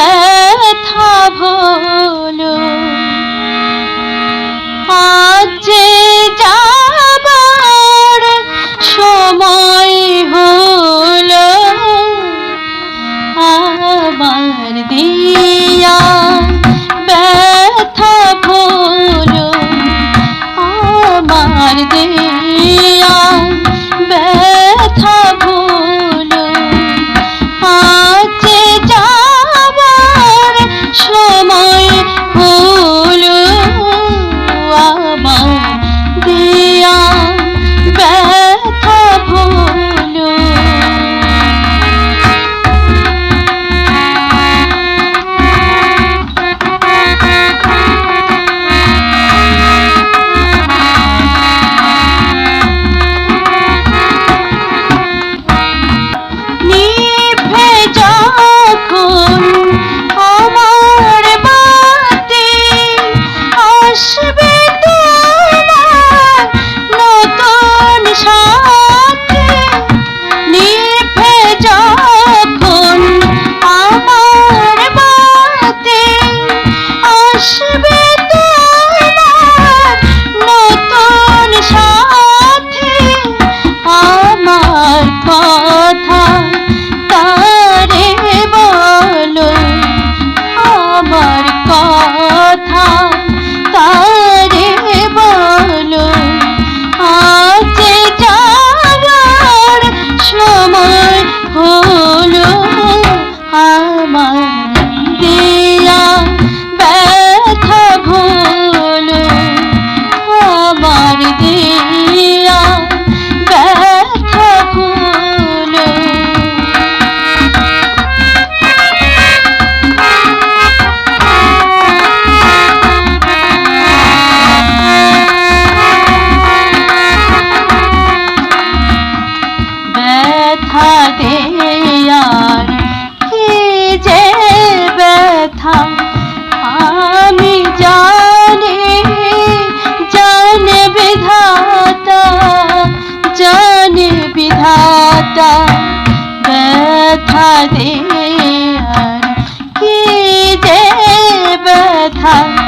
ব্যথা ভোল। আজ যাবার সময় হল আমার দিয়া ব্যথা ভোল। আমার দিয়া ব্যথা 太。